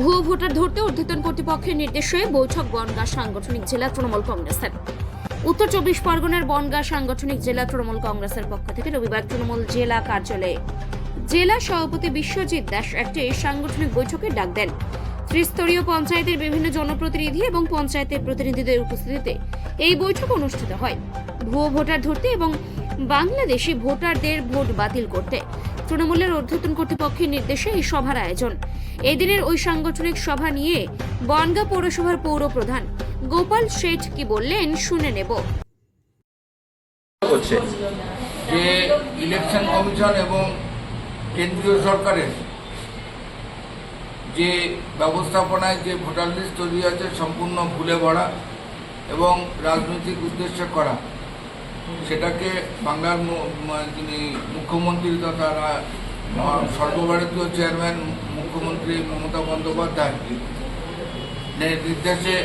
ভুয়ো ভোটার ধরতে ঊর্ধ্বতন কর্তৃপক্ষের নির্দেশে বৈঠক বনগাঁ সাংগঠনিক জেলা তৃণমূল কংগ্রেসের। উত্তর চব্বিশ পরগনার বনগাঁ সাংগঠনিক জেলা তৃণমূল কংগ্রেসের পক্ষ থেকে রবিবার তৃণমূল জেলা কার্যালয়ে জেলা সভাপতি বিশ্বজিৎ দাস একটি সাংগঠনিক বৈঠকের ডাক দেন। ত্রিস্তরীয় পঞ্চায়েতের বিভিন্ন জনপ্রতিনিধি এবং পঞ্চায়েতের প্রতিনিধিদের উপস্থিতিতে এই বৈঠক অনুষ্ঠিত হয়। ভুয়ো ভোটার ধরতে এবং বাংলাদেশি ভোটারদের ভোট বাতিল করতে তৃণমূলের ঊর্ধ্বতন কর্তৃপক্ষের নির্দেশে এই সভার আয়োজন। এদিনের ওই সাংগঠনিক সভা নিয়ে বনগাঁ পৌরসভার পৌর প্রধান গোপাল শেঠ কি বললেন শুনে নেব। যে ইলেকশন কমিশন এবং কেন্দ্রীয় সরকারের যে ব্যবস্থাপনায় যে ভোটার লিস্ট তৈরি আছে সম্পূর্ণ ভুলে ভরা এবং রাজনৈতিক উদ্দেশ্যে করা। সেটাকে বাংলার যিনি মুখ্যমন্ত্রী তথা সর্বভারতীয় চেয়ারম্যান মুখ্যমন্ত্রী মমতা বন্দ্যোপাধ্যায় নের নির্দেশে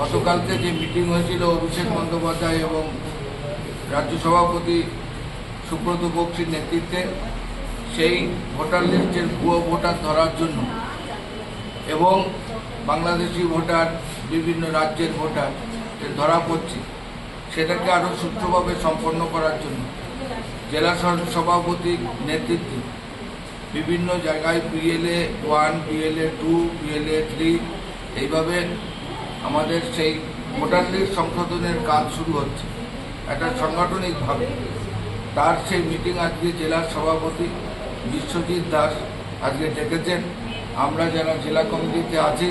গতকালকে যে মিটিং হয়েছিল অভিষেক বন্দ্যোপাধ্যায় এবং রাজ্য সভাপতি সুব্রত বক্সির নেতৃত্বে, সেই ভোটার লিস্টের ভুয়ো ভোটার ধরার জন্য এবং বাংলাদেশি ভোটার বিভিন্ন রাজ্যের ভোটার ধরা পড়ছে। সেটাকে আরও সুষ্ঠুভাবে সম্পন্ন করার জন্য জেলা সভাপতির নেতৃত্বে বিভিন্ন জায়গায় BLA one BLA two BLA three এইভাবে আমাদের সেই ভোটার লিস্ট সংশোধনের কাজ শুরু হচ্ছে। একটা সাংগঠনিকভাবে। তার সেই মিটিং আজকে জেলার সভাপতি বিশ্বজিৎ দাস আজকে ডেকেছেন। আমরা যারা জেলা কমিটিতে আছি,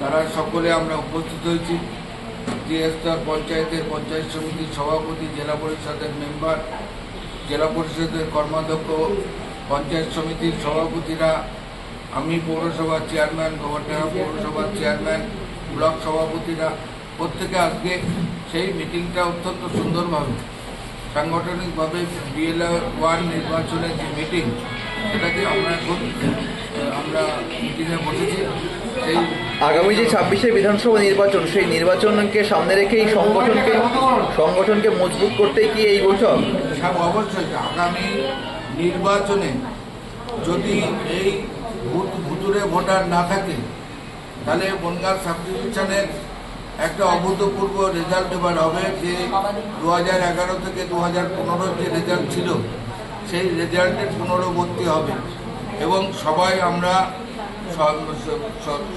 তারা সকলে আমরা উপস্থিত হয়েছি। জিএস স্তর পঞ্চায়েতের পঞ্চায়েত সমিতির সভাপতি, জেলা পরিষদের মেম্বার, জেলা পরিষদের কর্মাধ্যক্ষ, পঞ্চায়েত সমিতির সভাপতিরা, আমি পৌরসভার চেয়ারম্যান, গভর্নর পৌরসভার চেয়ারম্যান, ব্লক সভাপতিরা। প্রত্যেকে আজকে সেই মিটিংটা অত্যন্ত সুন্দরভাবে, সাংগঠনিকভাবে বিএলএ ওয়ান নির্বাচনের যে মিটিং, সেটাকে আমরা এখন, আমরা মিটিংয়ে বসেছি। আগামী যে ছাব্বিশে বিধানসভা নির্বাচন, সেই নির্বাচনকে সামনে রেখে এই সংগঠনকে সংগঠনকে মজবুত করতেই কি এই বৈঠক? সব অবশ্যই। আগামী নির্বাচনে যদি এই ভূত ভুতুরে ভোটার না থাকে, তাহলে বনগাঁ সাব ডিভিশনের একটা অভূতপূর্ব রেজাল্ট এবার হবে যে দু হাজার এগারো থেকে দু হাজার যে রেজাল্ট ছিল, সেই রেজাল্টের পুনরাবর্তী হবে। এবং সবাই আমরা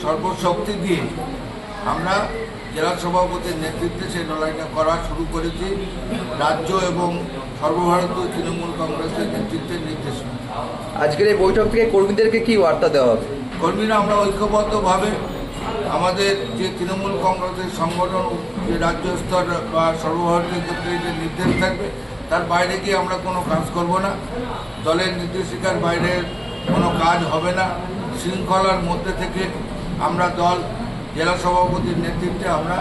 সর্বশক্তি দিয়ে আমরা জেলা সভাপতির নেতৃত্বে সেই লড়াইটা করা শুরু করেছি। রাজ্য এবং সর্বভারতীয় তৃণমূল কংগ্রেসের নেতৃত্বের নির্দেশ আজকের এই বৈঠক থেকে কর্মীদেরকে কি বার্তা দেওয়া হবে? কর্মীরা আমরা ঐক্যবদ্ধভাবে আমাদের যে তৃণমূল কংগ্রেসের সংগঠন যে রাজ্য স্তর বা সর্বভারতীয় ক্ষেত্রে যে নির্দেশ থাকবে তার বাইরে গিয়ে আমরা কোনো কাজ করব না। দলের নির্দেশিকার বাইরে কোনো কাজ হবে না। শৃঙ্খলার মধ্যে থেকে আমরা দল জেলা সভাপতির নেতৃত্বে আমরা